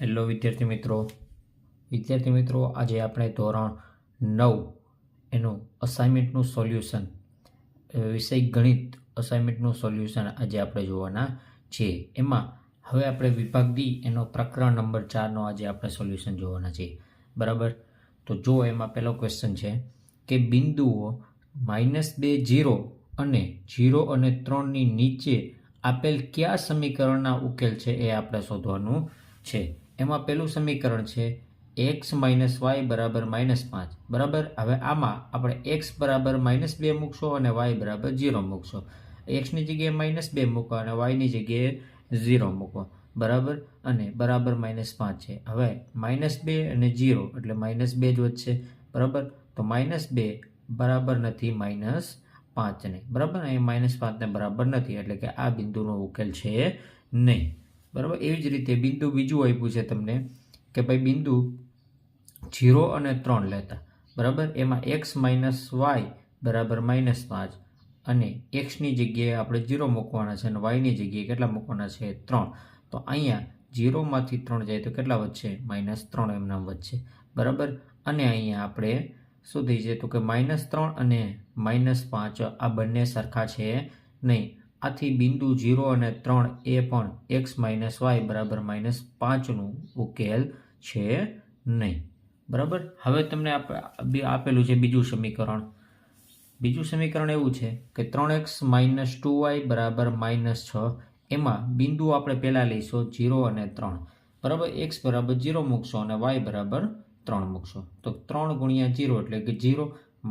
Hello વિદ્યાર્થી મિત્રો. વિદ્યાર્થી મિત્રો, આજે આપણે ધોરણ નવ એનું અસાઇનમેન્ટનું સોલ્યુશન વિષય ગણિત અસાઇનમેન્ટનું સોલ્યુશન આજે આપણે જોવાના છીએ એમાં હવે આપણે વિભાગ ડી એનો પ્રકરણ નંબર ચારનો આજે આપણે સોલ્યુશન જોવાના છીએ બરાબર? તો જો એમાં પહેલો ક્વેશ્ચન છે કે બિંદુઓ માઇનસ બે જીરો અને જીરો અને ત્રણની નીચે આપેલ કયા સમીકરણના ઉકેલ છે એ આપણે શોધવાનું છે. એમાં પહેલું સમીકરણ છે એક્સ માઇનસ વાય બરાબર માઇનસ પાંચ. બરાબર? હવે આમાં આપણે એક્સ બરાબર માઇનસ બે મૂકશો અને વાય બરાબર ઝીરો મૂકશો. એક્સની જગ્યાએ માઇનસ બે મૂકો અને વાયની જગ્યાએ ઝીરો મૂકો. બરાબર? અને બરાબર માઇનસ પાંચ છે. હવે માઇનસ બે અને ઝીરો એટલે માઇનસ બે જ વધશે. બરાબર? તો માઇનસ બે બરાબર નથી માઇનસ પાંચને બરાબર? અહીં માઇનસ પાંચને બરાબર નથી. એટલે કે આ બિંદુનો ઉકેલ છે નહીં. બરાબર? એવી જ રીતે બિંદુ બીજું આપ્યું છે તમને કે ભાઈ બિંદુ જીરો અને ત્રણ લેતા. બરાબર? એમાં એક્સ માઇનસ વાય બરાબર માઇનસ પાંચ. અને એક્સની જગ્યાએ આપણે જીરો મૂકવાના છે અને વાયની જગ્યાએ કેટલા મૂકવાના છે? ત્રણ. તો અહીંયા જીરોમાંથી ત્રણ જાય તો કેટલા વધશે? માઇનસ ત્રણ એમના વધશે. બરાબર? અને અહીંયા આપણે શું થઈ જાય તો કે માઇનસ ત્રણ અને માઇનસ પાંચ આ બંને સરખા છે નહીં. આથી બિંદુ જીરો અને ત્રણ એ પણ એક્સ માઇનસ વાય બરાબર માઇનસ પાંચનું ઉકેલ છે નહીં. બરાબર? હવે તમને આપેલું છે બીજું સમીકરણ. બીજું સમીકરણ એવું છે કે ત્રણ એક્સ માઇનસ ટુ વાય બરાબર માઇનસ છ. એમાં બિંદુ આપણે પહેલાં લઈશું જીરો અને ત્રણ. બરાબર? એક્સ બરાબર જીરો મૂકશો અને વાય બરાબર ત્રણ મૂકશો. તો ત્રણ ગુણ્યા જીરો એટલે કે જીરો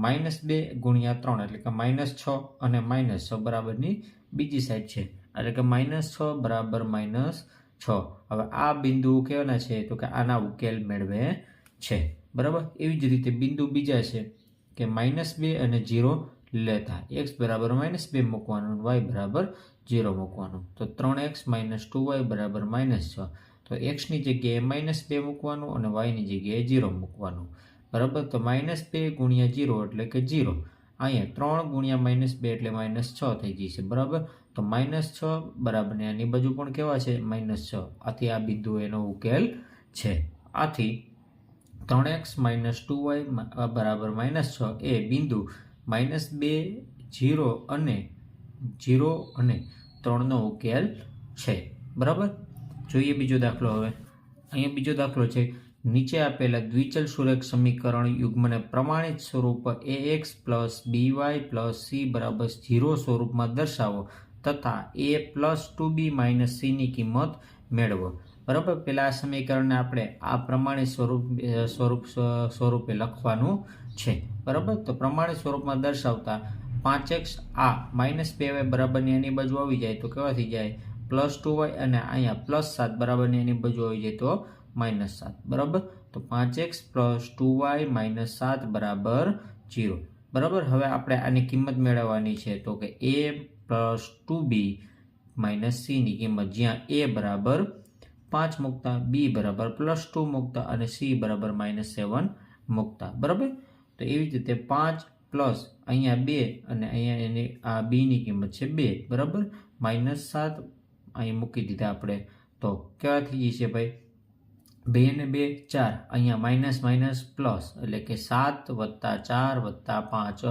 માઇનસ બે ગુણ્યા ત્રણ એટલે કે માઇનસ છ અને માઇનસ છ બરાબરની બીજી સાઈડ છે. એટલે કે માઇનસ છ બરાબર માઇનસ છ. હવે આ બિંદુ કેવાના છે તો કે આના ઉકેલ મેળવે છે. બરાબર? એવી જ રીતે બિંદુ બીજા છે કે માઇનસ બે અને જીરો લેતા. એક્સ બરાબર માઇનસ બે મૂકવાનું વાય બરાબર જીરો મૂકવાનું. તો ત્રણ એક્સ માઇનસ ટુ વાય બરાબર માઇનસ છ. તો એક્સની જગ્યાએ માઇનસ બે મૂકવાનું અને વાયની જગ્યાએ જીરો મૂકવાનું. બરાબર? તો માઇનસ બે ગુણ્યા જીરો એટલે કે જીરો અહીંયા ત્રણ ગુણ્યા માઇનસ બે એટલે માઇનસ છ થઈ જશે બરાબર? તો માઇનસ છ બરાબર ને આની બાજુ પણ કેવા છે? માઇનસ છ. આથી આ બિંદુ એનો ઉકેલ છે. આથી ત્રણ એક્સ માઇનસ ટુ વાય બરાબર માઇનસ છ એ બિંદુ માઇનસ બે જીરો અને જીરો અને ત્રણનો ઉકેલ છે. બરાબર? જોઈએ બીજો દાખલો હવે. અહીંયા બીજો દાખલો છે. નીચે આપેલા દ્વિચલ સુરેખ સમીકરણ યુગ્મને પ્રમાણિત સ્વરૂપ a x plus b y plus c બરાબર ઝીરો સ્વરૂપમાં દર્શાવો તથા a plus two b minus સીની કિંમત મેળવો. બરાબર? પેલા આ સમીકરણને આપણે આ પ્રમાણિત સ્વરૂપ સ્વરૂપ સ્વરૂપે લખવાનું છે. બરાબર? તો પ્રમાણિત સ્વરૂપમાં દર્શાવતા પાંચ એક્સ આ માઇનસ બે વાય બરાબરની એની બાજુ આવી જાય તો કેવા થઈ જાય? પ્લસ ટુ વાય અને અહીંયા પ્લસ સાત બરાબરની એની બાજુ આવી જાય તો માઇનસ સાત, બરાબર? તો પાંચ x plus two y minus સાત બરાબર જીરો. બરાબર? હવે આપણે આની કિંમત મેળવવાની છે તો કે a plus two b minus સીની કિંમત, જ્યાં એ બરાબર પાંચ મૂકતા, બી બરાબર પ્લસ ટુ મૂકતા અને સી બરાબર માઇનસ સેવન મૂકતા. બરાબર? તો એવી જ રીતે પાંચ પ્લસ અહીંયા બે અને અહીંયા એની આ બીની કિંમત છે બે, બરાબર? માઇનસ સાત અહીં મૂકી દીધા આપણે. તો કેવા થઈ જશે ભાઈ? બે ને બે, ચાર. અહીંયા માઇનસ માઇનસ પ્લસ એટલે કે સાત વત્તા ચાર વત્તા પાંચ.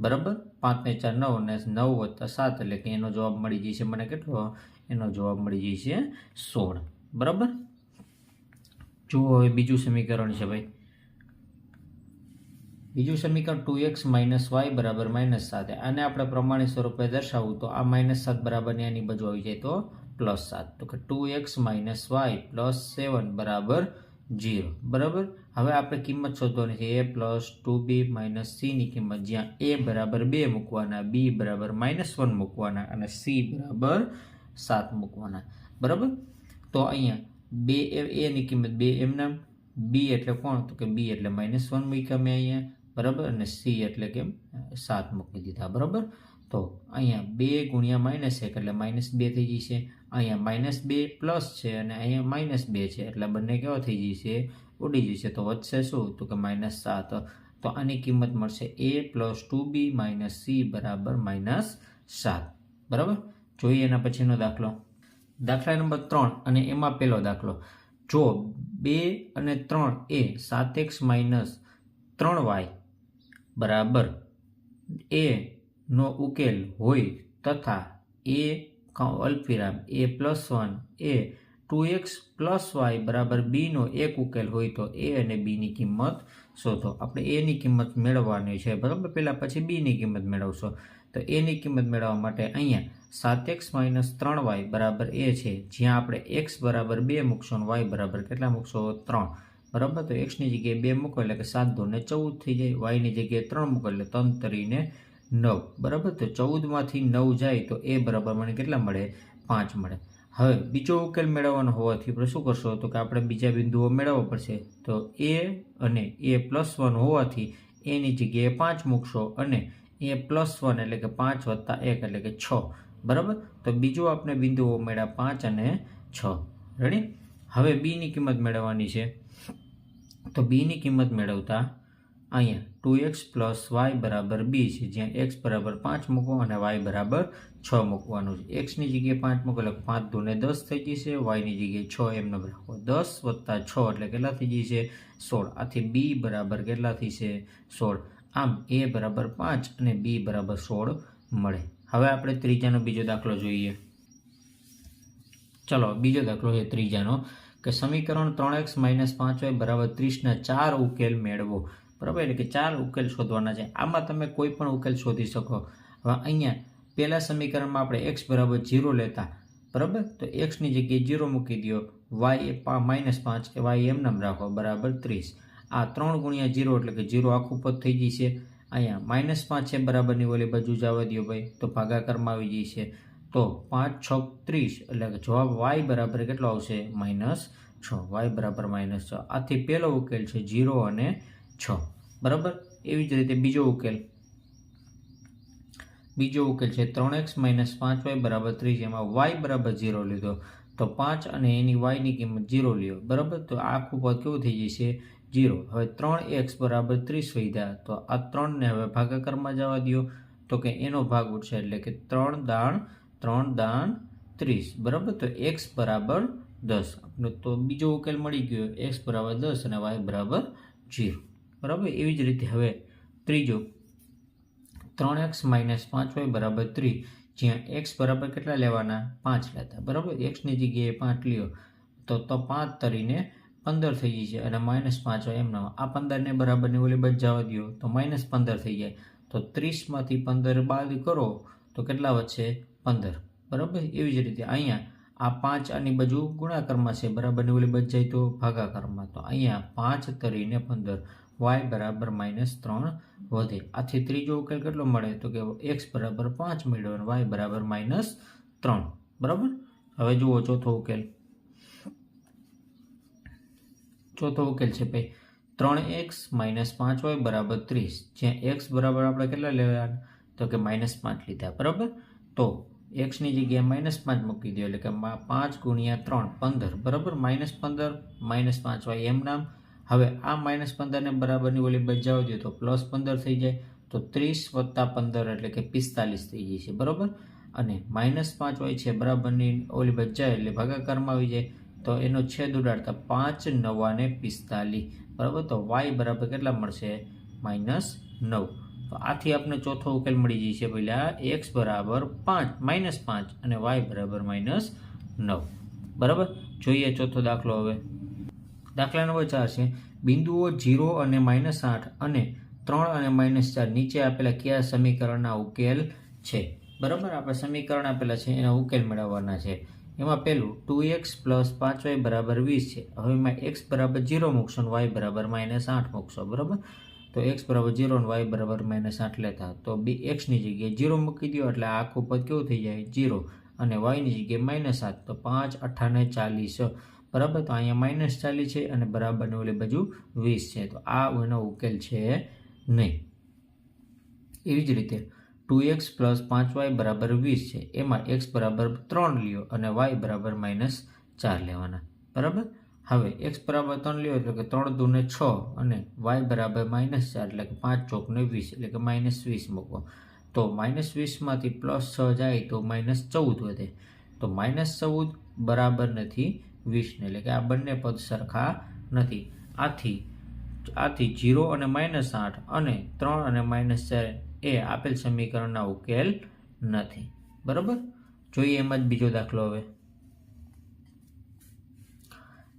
બરાબર? પાંચ ને ચાર નવ ને નવ વત્તા સાત. એટલે કે એનો જવાબ મળી જશે મને કેટલો? એનો જવાબ મળી જશે સોળ. બરાબર? જુઓ હવે બીજું સમીકરણ છે ભાઈ. બીજું સમીકરણ ટુ એક્સ માઇનસ વાય બરાબર માઇનસ સાત. આને આપણે પ્રમાણિત સ્વરૂપે દર્શાવવું તો આ માઇનસ સાત બરાબરની આની બાજુ આવી જાય તો પ્લસ સાત તો કે two x minus y plus seven બરાબર જીરો બરાબર હવે આપણે કિંમત શોધવાની છે a plus two b minus સીની કિંમત જ્યાં એ બરાબર બે મૂકવાના બી બરાબર માઇનસ વન મૂકવાના અને સી બરાબર સાત મૂકવાના બરાબર તો અહીંયા બે એની કિંમત બે એમના બી એટલે કોણ તો કે બી એટલે માઇનસ વન મૂક્યા મેં અહીંયા બરાબર અને સી એટલે કે સાત મૂકી દીધા બરાબર તો અહીંયા બે ગુણ્યા માઇનસ એક એટલે માઇનસ બે થઈ જશે અહીંયા માઇનસ બે પ્લસ છે અને અહીંયા માઇનસ બે છે. એટલે બંને કેવા થઈ જશે? ઉડી જશે. તો વધશે શું? તો કે માઇનસ સાત. તો આની કિંમત મળશે a plus two b minus c બરાબર માઇનસ સાત. બરાબર? જોઈએ એના પછીનો દાખલો. દાખલા નંબર ત્રણ અને એમાં પહેલો દાખલો. જો બે અને ત્રણ એ સાત એક્સ માઇનસ ત્રણ વાય બરાબર એનો ઉકેલ હોય તથા એ અલ્પવિરામ a plus one a two x plus y બરાબર બીનો એક ઉકેલ હોય તો એ અને બીની કિંમત શોધો. આપણે એની કિંમત મેળવવાની છે, બરાબર? પહેલાં પછી બીની કિંમત મેળવશો. તો એની કિંમત મેળવવા માટે અહીંયા સાત એક્સ માઇનસ ત્રણ વાય બરાબર એ છે. જ્યાં આપણે એક્સ બરાબર બે મૂકશો અને વાય બરાબર કેટલા મૂકશો? ત્રણ. બરાબર? તો એક્સની જગ્યાએ બે મૂકો એટલે કે સાત દોને ચૌદ થઈ જાય. વાયની જગ્યાએ ત્રણ મૂકો એટલે ત્રણ તરીને નવ. બરાબર? તો ચૌદમાંથી નવ જાય તો એ બરાબર મને કેટલા મળે? પાંચ મળે. હવે બીજો ઉકેલ મેળવવાનો હોવાથી આપણે શું કરશો? તો કે આપણે બીજા બિંદુઓ મેળવવા પડશે. તો એ અને એ પ્લસ વન હોવાથી એની જગ્યાએ પાંચ મૂકશો અને એ પ્લસ વન એટલે કે પાંચ વત્તા એક એટલે કે છ. બરાબર? તો બીજો આપણે બિંદુઓ મેળવ્યા પાંચ અને છ. રેડી હવે બીની કિંમત મેળવવાની છે. તો બીની કિંમત મેળવતા અહીંયા ટુ એક્સ પ્લસ વાય બરાબર બી છે. જ્યાં એક્સ બરાબર પાંચ મૂકો અને વાય બરાબર છ મૂકવાનું છે. એક્સની જગ્યાએ પાંચ મૂકો એટલે પાંચ દોને દસ થઈ જશે. વાયની જગ્યાએ છ એમનો રાખો દસ વત્તા છ એટલે કેટલા થઈ છે સોળ. આથી બી બરાબર કેટલા છે સોળ. આમ એ બરાબર પાંચ અને બી બરાબર સોળ મળે. હવે આપણે ત્રીજાનો બીજો દાખલો જોઈએ. ચલો, બીજો દાખલો છે ત્રીજાનો, કે સમીકરણ ત્રણ એક્સ માઇનસ પાંચ વાય બરાબર ત્રીસના ચાર ઉકેલ મેળવો. બરાબર? એટલે કે ચાર ઉકેલ શોધવાના છે. આમાં તમે કોઈ પણ ઉકેલ શોધી શકો. હવે અહીંયા પહેલાં સમીકરણમાં આપણે એક્સ બરાબર જીરો લેતા, બરાબર? તો એક્સની જગ્યાએ જીરો મૂકી દો વાય એ માઇનસ પાંચ એ વાય એમ નામ રાખો, બરાબર? ત્રીસ. આ ત્રણ ગુણ્યા જીરો એટલે કે જીરો આખું પદ થઈ જશે. અહીંયા માઇનસ પાંચ છે બરાબરની ઓલી બાજુ જવા દો ભાઈ, તો ભાગાકારમાં આવી જશે. તો પાંચ, છ, ત્રીસ. એટલે કે જવાબ વાય બરાબર કેટલો આવશે? માઇનસ છ. વાય બરાબર માઇનસ છ. આથી પહેલો ઉકેલ છે જીરો અને છ. બરાબર? એવી જ રીતે બીજો ઉકેલ. બીજો ઉકેલ છે ત્રણ એક્સ માઇનસ પાંચ વાય બરાબર ત્રીસ, એમાં વાય બરાબર ઝીરો લીધો. તો પાંચ અને એની વાયની કિંમત ઝીરો લ્યો. બરાબર? તો આખું પદ કેવું થઈ જશે? ઝીરો. હવે ત્રણ એક્સ બરાબર ત્રીસ વધ્યા તો આ ત્રણને હવે ભાગાકારમાં જવા દો તો કે એનો ભાગ ઉઠશે એટલે કે ત્રણ દાણ ત્રણ દાણ ત્રીસ. બરાબર? તો એક્સ બરાબર દસ. તો બીજો ઉકેલ મળી ગયો. એક્સ બરાબર દસ અને વાય બરાબર જીરો બરાબર? એવી જ રીતે હવે ત્રીજો. ત્રણ એક્સ માઇનસ પાંચ વાય બરાબર ત્રીસ જ્યાં એક્સ બરાબર કેટલા લેવાના? પાંચ લેતા. બરાબર? એક્સની જગ્યાએ પાંચ લ્યો. તો તો પાંચ તરીને પંદર થઈ જશે અને માઇનસ પાંચ હોય એમનો આ પંદરને બરાબરની ઓલી બાજુ જવા દો તો માઇનસ પંદર થઈ જાય. તો ત્રીસમાંથી પંદર બાદ કરો તો કેટલા વધશે? પંદર. બરાબર? એવી જ રીતે અહીંયા આ પાંચ આની બાજુ ગુણાકારમાં છે. બરાબરની ઓલી બાજુ જાય તો ભાગાકારમાં. તો અહીંયા પાંચ તરીને પંદર. વાય બરાબર માઇનસ ત્રણ વધે. આથી ત્રીજો ઉકેલ કેટલો મળે? તો કે એક્સ બરાબર પાંચ મેળવ્યો અને વાય બરાબર માઇનસ ત્રણ. બરાબર? હવે જુઓ ચોથો ઉકેલ. ચોથો ઉકેલ છે ભાઈ. ત્રણ એક્સ માઇનસ પાંચ વાય બરાબર ત્રીસ. જ્યાં એક્સ બરાબર આપણે કેટલા લેવાના? તો કે માઇનસ પાંચ લીધા. બરાબર? તો એક્સની જગ્યાએ માઇનસ પાંચ મૂકી દો. એટલે કે પાંચ ગુણ્યા ત્રણ, પંદર. બરાબર? માઇનસ પંદર માઇનસ પાંચ વાય એમ નામ. હવે આ માઇનસ પંદરને બરાબરની ઓલી બજાવ જોઈએ તો પ્લસ પંદર થઈ જાય તો ત્રીસ વત્તા પંદર એટલે કે પિસ્તાલીસ થઈ જાય છે, બરાબર? અને માઇનસ પાંચ હોય છે બરાબરની ઓલી બજાય એટલે ભાગાકારમાં આવી જાય તો એનો છેદ ઉડાડતા પાંચ નવાને પિસ્તાલીસ, બરાબર? તો વાય બરાબર કેટલા મળશે? માઇનસ નવ. તો આથી આપણે ચોથો ઉકેલ મળી જશે પહેલાં એક્સ બરાબર પાંચ માઇનસ પાંચ અને વાય બરાબર માઇનસ નવ. બરાબર? જોઈએ ચોથો દાખલો હવે. દાખલા નંબર ચાર છે. બિંદુઓ જીરો અને માઇનસ આઠ અને ત્રણ અને માઇનસ ચાર નીચે આપેલા કયા સમીકરણના ઉકેલ છે? બરાબર? આપણે સમીકરણ આપેલા છે, એના ઉકેલ મેળવવાના છે. એમાં પહેલું ટુ એક્સ પ્લસ પાંચ વાય બરાબર વીસ છે. હવે એમાં એક્સ બરાબર જીરો મૂકશો અને વાય બરાબર માઇનસ આઠ મૂકશો, બરાબર? તો એક્સ બરાબર જીરો અને વાય બરાબર માઇનસ આઠ લેતા. તો બી એક્સની જગ્યાએ જીરો મૂકી દો, એટલે આખું પદ કેવું થઈ જાય? જીરો અને વાયની જગ્યાએ માઇનસ આઠ. તો પાંચ અઠાને ચાલીસ. બરાબર? તો અહીંયા માઇનસ ચાલી છે અને બરાબરની ઓલી બાજુ વીસ છે. તો આ એનો ઉકેલ છે નહીં. એવી જ રીતે ટુ એક્સ પ્લસ પાંચ વાય બરાબર વીસ છે. એમાં એક્સ બરાબર ત્રણ લ્યો અને વાય બરાબર માઇનસ ચાર લેવાના. બરાબર? હવે એક્સ બરાબર ત્રણ લ્યો એટલે કે ત્રણ દૂને છ અને વાય બરાબર માઇનસ ચાર એટલે કે પાંચ ચોકને વીસ એટલે કે માઇનસ વીસ મૂકો તો માઇનસ વીસમાંથી પ્લસ છ જાય તો માઇનસ ચૌદ વધે. તો માઇનસ ચૌદ બરાબર નથી. વીસને. એટલે કે આ બંને પદ સરખા નથી. આથી આથી જીરો અને માઇનસ આઠ અને ત્રણ અને માઇનસ ચાર એ આપેલ સમીકરણના ઉકેલ નથી. બરાબર? જોઈએ એમાં જ બીજો દાખલો હવે.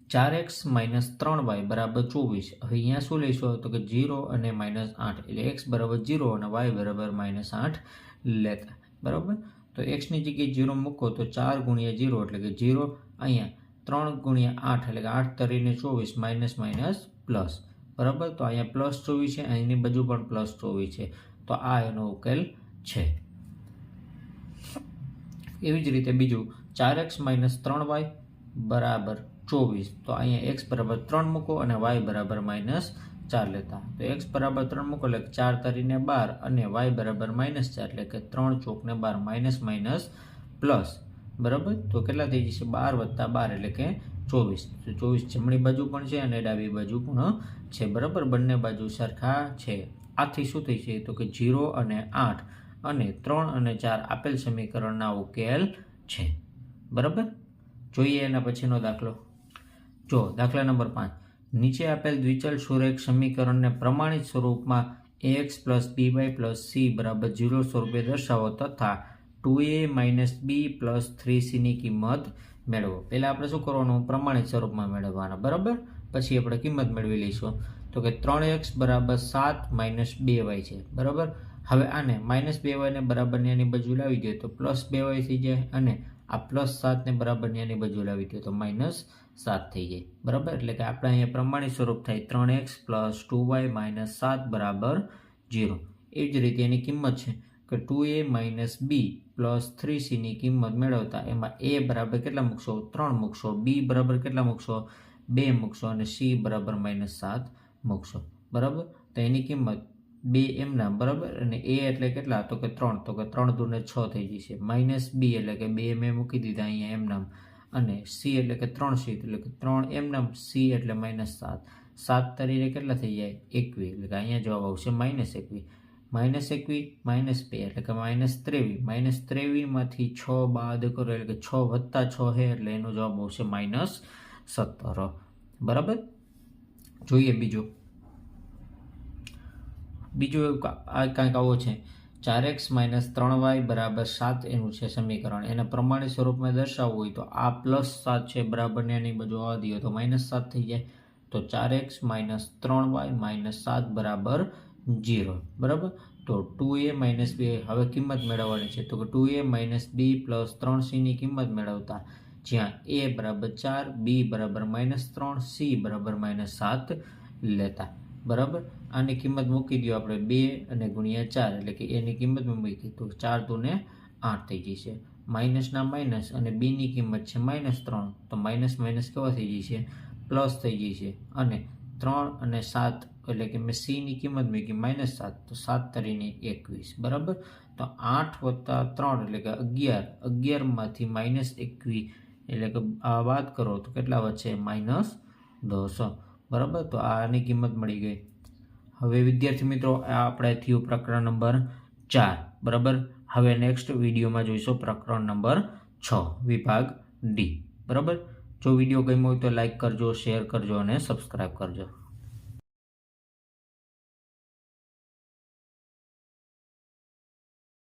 ચાર એક્સ માઇનસ ત્રણ વાય બરાબર ચોવીસ. હવે અહીંયા શું લઈશું? તો કે જીરો અને માઇનસ આઠ. એટલે એક્સ બરાબર જીરો અને વાય બરાબર માઇનસ આઠ લેતા. બરાબર? તો એક્સની જગ્યાએ જીરો મૂકો તો ચાર ગુણ્યા જીરો. એટલે કે જીરો અહીંયા ત્રણ ગુણ્યા આઠ એટલે કે આઠ તરીને ચોવીસ માઇનસ માઇનસ પ્લસ. બરાબર? તો અહીંયા પ્લસ ચોવીસ છે, અહીંની બાજુ પણ પ્લસ ચોવીસ છે. તો આ એનો ઉકેલ છે. એવી જ રીતે બીજું, ચાર એક્સ માઇનસ ત્રણ વાય બરાબર ચોવીસ. તો અહીંયા એક્સ બરાબર ત્રણ મૂકો અને વાય બરાબર માઇનસ ચાર લેતા. તો એક્સ બરાબર ત્રણ મૂકો એટલે ચાર તરીને બાર અને વાય બરાબર માઇનસ ચાર એટલે કે ત્રણ ચોકને બાર માઇનસ માઇનસ પ્લસ. બરાબર? તો કેટલા થઈ જશે? બાર વત્તા બાર એટલે કે ચોવીસ. તો ચોવીસ જમણી બાજુ પણ છે અને ડાબી બાજુ પણ છે. બરાબર? બંને બાજુ સરખા છે. આથી શું થઈ છે? તો કે જીરો અને આઠ અને ત્રણ અને ચાર આપેલ સમીકરણના ઉકેલ છે. બરાબર? જોઈએ એના પછીનો દાખલો. જો, દાખલા નંબર પાંચ. નીચે આપેલ દ્વિચલ સુરેખ સમીકરણને પ્રમાણિત સ્વરૂપમાં x plus b y plus c બરાબર ઝીરો સ્વરૂપે દર્શાવો તથા two a minus b plus three સીની કિંમત મેળવો. પહેલાં આપણે શું કરવાનું? પ્રમાણિત સ્વરૂપમાં મેળવવાના. બરાબર? પછી આપણે કિંમત મેળવી લઈશું. તો કે ત્રણ એક્સ બરાબર સાત માઇનસ બે વાય છે. બરાબર? હવે આને માઇનસ બે વાયને બરાબરની આની બાજુ લાવી દઈએ તો પ્લસ બે વાય થઈ જાય અને આ પ્લસ સાતને બરાબરની આની બાજુ લાવી દઈએ તો માઇનસ સાત થઈ જાય. બરાબર? એટલે કે આપણે અહીંયા પ્રમાણિત સ્વરૂપ થાય ત્રણ x plus two y minus સાત બરાબર જીરો એ જ રીતે એની કિંમત છે. કે two a minus b plus three સીની કિંમત મેળવતા એમાં એ બરાબર કેટલા મૂકશો? ત્રણ મૂકશો. બી બરાબર કેટલા મૂકશો? બે મૂકશો અને સી બરાબર માઇનસ સાત મૂકશો. બરાબર? તો એની કિંમત બે એમના બરાબર અને એ એટલે કેટલા? તો કે ત્રણ. તો કે ત્રણ દૂને છ થઈ જશે. માઇનસ બી એટલે કે બે મેં મૂકી દીધા અહીંયા એમનામ. અને સી એટલે કે ત્રણ સી એટલે કે ત્રણ એમનામ. સી એટલે માઇનસ સાત. સાત તરીકે કેટલા થઈ જાય? એકવી. એટલે કે અહીંયા જવાબ આવશે માઇનસ એકવી. માઇનસ એકવી, માઇનસ બે, એટલે કે માઇનસ ત્રેવીસ માઇનસ ત્રેવીસમાંથી છ બાદ કરો, એટલે કે છ વત્તા છ હે, એટલે એનો જવાબ આવશે માઇનસ સત્તર. બરાબર? જોઈએ બીજું. બીજું આ કાંઈક આવો છે. ચાર એક્સ માઇનસ ત્રણ વાય બરાબર સાત એનું છે સમીકરણ. એને પ્રમાણિત સ્વરૂપમાં દર્શાવવું હોય તો આ પ્લસ સાત છે બરાબરને એની બાજુ આવવા દઈએ તો માઇનસ સાત થઈ જાય. તો ચાર એક્સ માઇનસ ત્રણ વાય માઇનસ સાત બરાબર જીરો. બરાબર? તો ટુ એ માઇનસ બી હવે કિંમત મેળવવાની છે. તો કે two a minus b plus ત્રણ સીની કિંમત મેળવતા જ્યાં એ બરાબર ચાર, બી બરાબર માઇનસ ત્રણ, સી બરાબર માઇનસ સાત લેતા. બરાબર? આની કિંમત મૂકી દો આપણે બે અને ગુણ્યા ચાર, એટલે કે એની કિંમત મૂકી. તો ચાર દુને આઠ થઈ જશે. માઇનસના માઇનસ અને બીની કિંમત છે માઇનસ ત્રણ. તો માઇનસ માઇનસ કેવા થઈ જશે? પ્લસ થઈ જશે. અને ત્રણ અને સાત એટલે કે મેં સીની કિંમત મૂકી માઇનસ સાત, તો સાત તરીને એકવીસ, બરાબર? તો આઠ વત્તા ત્રણ, એટલે કે અગિયાર, અગિયારમાંથી માઇનસ એકવીસ, એટલે કે આ વાત કરો તો કેટલા વચ્ચે માઇનસ દસ, બરાબર? તો આની કિંમત મળી ગઈ. હવે વિદ્યાર્થી મિત્રો, આ આપણે થયું પ્રકરણ નંબર ચાર, બરાબર? હવે નેક્સ્ટ વિડીયોમાં જોઈશું પ્રકરણ નંબર છ, વિભાગ ડી, બરાબર? જો વીડિયો ગમ્યો હોય તો લાઈક કરજો, શેર કરજો અને સબસ્ક્રાઈબ કરજો.